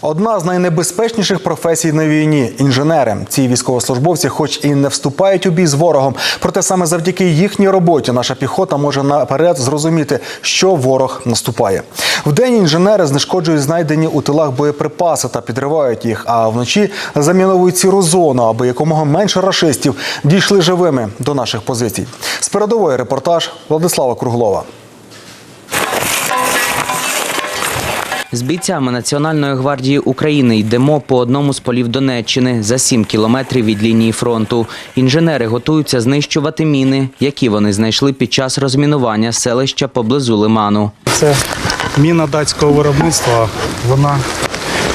Одна з найнебезпечніших професій на війні інженери. Ці військовослужбовці, хоч і не вступають у бій з ворогом, проте саме завдяки їхній роботі наша піхота може наперед зрозуміти, що ворог наступає. Вдень інженери знешкоджують знайдені у тилах боєприпаси та підривають їх. А вночі заміновують ціру зону, аби якомога менше рашистів дійшли живими до наших позицій. З передової репортаж Владислава Круглова. З бійцями Національної гвардії України йдемо по одному з полів Донеччини за 7 кілометрів від лінії фронту. Інженери готуються знищувати міни, які вони знайшли під час розмінування селища поблизу лиману. Це міна датського виробництва. Вона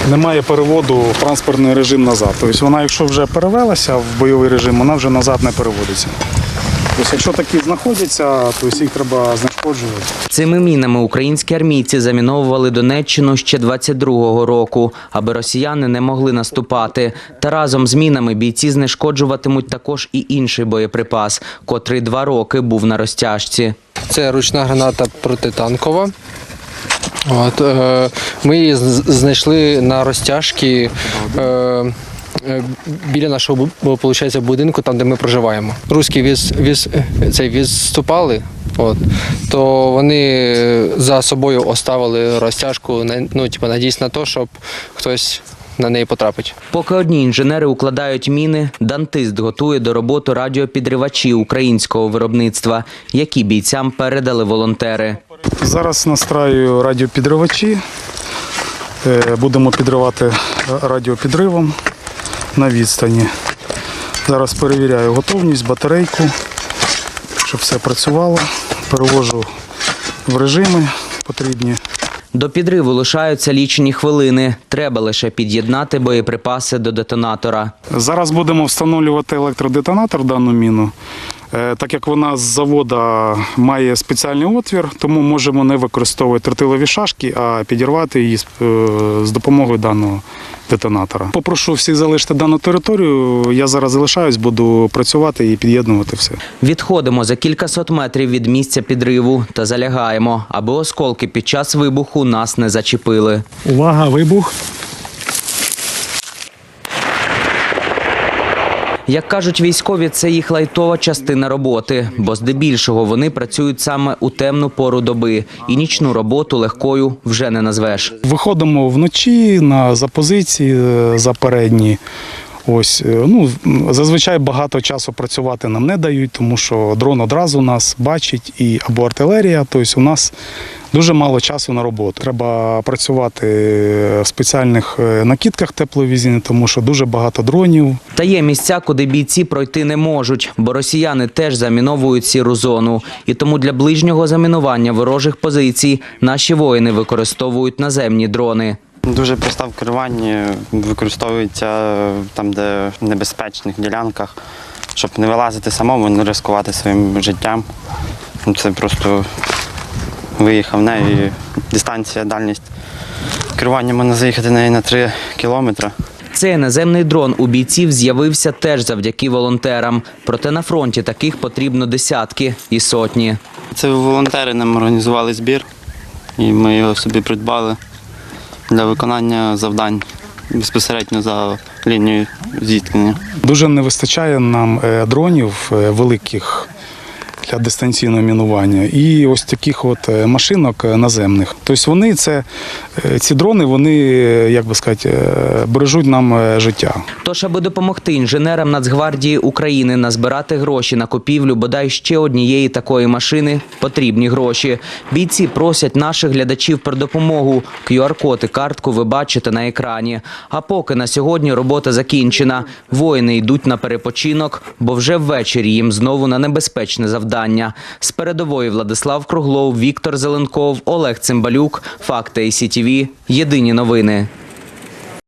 не має переводу в транспортний режим назад. Тобто вона, якщо вже перевелася в бойовий режим, вона вже назад не переводиться. Тобто, якщо такі знаходяться, то їх треба знешкоджувати. Цими мінами українські армійці заміновували Донеччину ще 22-го року, аби росіяни не могли наступати. Та разом з мінами бійці знешкоджуватимуть також і інший боєприпас, котрий два роки був на розтяжці. Це ручна граната протитанкова. От, е, ми її знайшли на розтяжці е, е, біля нашого бу- будинку, там де ми проживаємо. Руські від, від, цей, відступали, от, то вони за собою оставили розтяжку, на- ну, типу, надіясь на те, щоб хтось на неї потрапить. Поки одні інженери укладають міни, дантист готує до роботи радіопідривачі українського виробництва, які бійцям передали волонтери. Зараз настраюю радіопідривачі. Е, Будемо підривати радіопідривом на відстані. Зараз перевіряю готовність, батарейку, щоб все працювало. Перевожу в режими потрібні. До підриву лишаються лічені хвилини. Треба лише під'єднати боєприпаси до детонатора. Зараз будемо встановлювати електродетонатор в дану міну. Е, Так як вона з завода має спеціальний отвір, тому можемо не використовувати тротилові шашки, а підірвати її е, з допомогою даного детонатора. Попрошу всіх залишити дану територію. Я зараз залишаюсь, буду працювати і під'єднувати все. Відходимо за кількасот метрів від місця підриву та залягаємо, аби осколки під час вибуху нас не зачепили. Увага, вибух! Як кажуть військові, це їх лайтова частина роботи, бо здебільшого вони працюють саме у темну пору доби, і нічну роботу легкою вже не назвеш. Виходимо вночі на запозиції е, за передні. Ось е, ну зазвичай багато часу працювати нам не дають, тому що дрон одразу нас бачить і або артилерія. Тобто у нас дуже мало часу на роботу. Треба працювати в спеціальних е, накидках тепловізійних, тому що дуже багато дронів. Та є місця, куди бійці пройти не можуть, бо росіяни теж заміновують сіру зону. І тому для ближнього замінування ворожих позицій наші воїни використовують наземні дрони. Дуже проста в керуванні, використовується там, де в небезпечних ділянках, щоб не вилазити самому, не ризикувати своїм життям. Ну, Це просто виїхав в неї. Дистанція, дальність. Керування можна заїхати неї на 3 кілометри. Цей наземний дрон у бійців з'явився теж завдяки волонтерам. Проте на фронті таких потрібно десятки і сотні. Це волонтери нам організували збір, і ми його собі придбали для виконання завдань безпосередньо за лінією зіткнення. Дуже не вистачає нам е, дронів е, великих для дистанційного мінування і ось таких от е, машинок е, наземних. Тобто вони це е, ці дрони, вони, як би сказати, бережуть нам життя. Тож, аби допомогти інженерам Нацгвардії України назбирати гроші на купівлю бодай ще однієї такої машини, потрібні гроші. Бійці просять наших глядачів про допомогу. QR-код і картку ви бачите на екрані. А поки на сьогодні робота закінчена. Воїни йдуть на перепочинок, бо вже ввечері їм знову на небезпечне завдання. З передової Владислав Круглов, Віктор Зеленков, Олег Цимбалюк, Факти ІСІТІВІ. Єдині новини.